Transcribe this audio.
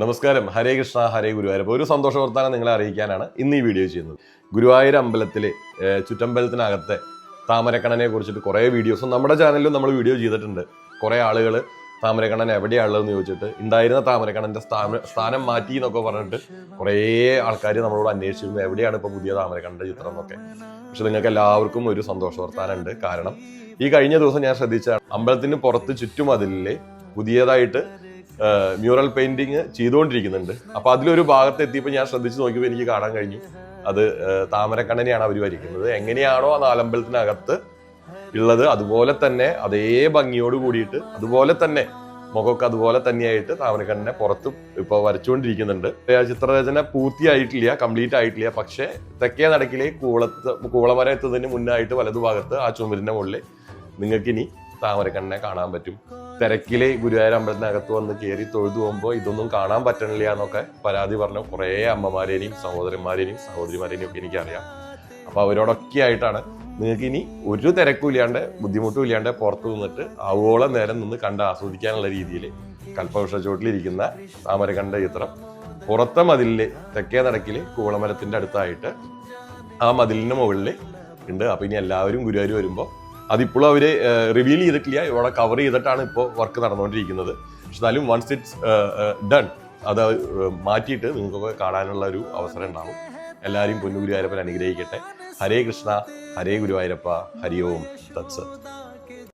നമസ്കാരം. ഹരേ കൃഷ്ണ ഹരേ ഗുരുവായൂരപ്പ. ഒരു സന്തോഷ വർത്താനം നിങ്ങളെ അറിയിക്കാനാണ് ഇന്ന് ഈ വീഡിയോ ചെയ്യുന്നത്. ഗുരുവായൂർ അമ്പലത്തിലെ ചുറ്റമ്പലത്തിനകത്തെ താമരക്കണ്ണനെ കുറിച്ചിട്ട് കുറേ വീഡിയോസും നമ്മുടെ ചാനലിലും നമ്മൾ വീഡിയോ ചെയ്തിട്ടുണ്ട്. കുറേ ആളുകൾ താമരക്കണ്ണൻ എവിടെയാണുള്ളതെന്ന് ചോദിച്ചിട്ട് ഉണ്ടായിരുന്ന താമരക്കണ്ണന്റെ സ്ഥാനം സ്ഥാനം മാറ്റി എന്നൊക്കെ പറഞ്ഞിട്ട് കുറേ ആൾക്കാർ നമ്മളോട് അന്വേഷിച്ചിരുന്നു എവിടെയാണ് ഇപ്പോൾ പുതിയ താമരക്കണ്ണന്റെ ചിത്രം എന്നൊക്കെ. പക്ഷെ നിങ്ങൾക്ക് എല്ലാവർക്കും ഒരു സന്തോഷ വർത്താനമുണ്ട്. കാരണം ഈ കഴിഞ്ഞ ദിവസം ഞാൻ ശ്രദ്ധിച്ചാണ് അമ്പലത്തിന് പുറത്ത് ചുറ്റുമതിലിലെ പുതിയതായിട്ട് മ്യൂറൽ പെയിന്റിങ് ചെയ്തുകൊണ്ടിരിക്കുന്നുണ്ട്. അപ്പൊ അതിലൊരു ഭാഗത്ത് എത്തിയപ്പോൾ ഞാൻ ശ്രദ്ധിച്ചു നോക്കിയപ്പോൾ എനിക്ക് കാണാൻ കഴിഞ്ഞു. അത് താമരക്കണ്ണനെയാണ് അവർ വരയ്ക്കുന്നത്. എങ്ങനെയാണോ ആ നാലമ്പലത്തിനകത്ത് ഉള്ളത് അതുപോലെ തന്നെ അതേ ഭംഗിയോട് കൂടിയിട്ട് അതുപോലെ തന്നെ മുഖമൊക്കെ അതുപോലെ തന്നെയായിട്ട് താമരക്കണ്ണനെ പുറത്ത് ഇപ്പോൾ വരച്ചുകൊണ്ടിരിക്കുന്നുണ്ട്. ചിത്രരചന പൂർത്തിയായിട്ടില്ല കംപ്ലീറ്റ് ആയിട്ടില്ല. പക്ഷേ തെക്കേ നടക്കിലെ കൂളത്ത് കൂളമര എത്തുന്നതിന് മുന്നായിട്ട് വലതുഭാഗത്ത് ആ ചുമരിന്റെ മുകളിൽ നിങ്ങൾക്കിനി താമരക്കണ്ണനെ കാണാൻ പറ്റും. തിരക്കിലെ ഗുരുവായൂർ അമ്പലത്തിനകത്ത് വന്ന് കയറി തൊഴുതു പോകുമ്പോൾ ഇതൊന്നും കാണാൻ പറ്റണില്ല എന്നൊക്കെ പരാതി പറഞ്ഞു കുറേ അമ്മമാരേനെയും സഹോദരന്മാരേനെയും സഹോദരിമാരേനെയും ഒക്കെ എനിക്കറിയാം. അപ്പോൾ അവരോടൊക്കെ ആയിട്ടാണ് നിങ്ങൾക്ക് ഇനി ഒരു തിരക്കും ഇല്ലാണ്ട് ബുദ്ധിമുട്ടും ഇല്ലാണ്ട് പുറത്തു നിന്നിട്ട് ആവോളം നേരം നിന്ന് കണ്ട് ആസ്വദിക്കാനുള്ള രീതിയിൽ കൽപ്പവൃക്ഷ ചോട്ടിലിരിക്കുന്ന താമരകണ്ട ചിത്രം പുറത്തെ മതിലിൽ തെക്കേ നടക്കിൽ കൂളമരത്തിന്റെ അടുത്തായിട്ട് ആ മതിലിന് മുകളിൽ ഉണ്ട്. അപ്പം ഇനി എല്ലാവരും ഗുരുവായൂർ വരുമ്പോൾ അതിപ്പോഴും അവർ റിവീൽ ചെയ്തിട്ടില്ല. ഇവിടെ കവർ ചെയ്തിട്ടാണ് ഇപ്പോൾ വർക്ക് നടന്നുകൊണ്ടിരിക്കുന്നത്. പക്ഷെ എന്നാലും വൺസ് ഇറ്റ്സ് ഡൺ അത് മാറ്റിയിട്ട് നിങ്ങൾക്കൊക്കെ കാണാനുള്ള ഒരു അവസരം ഉണ്ടാവും. എല്ലാവരും പൊന്നു ഗുരുവായൂരപ്പൻ അനുഗ്രഹിക്കട്ടെ. ഹരേ കൃഷ്ണ ഹരേ ഗുരുവായൂരപ്പ ഹരി ഓം തത്സത്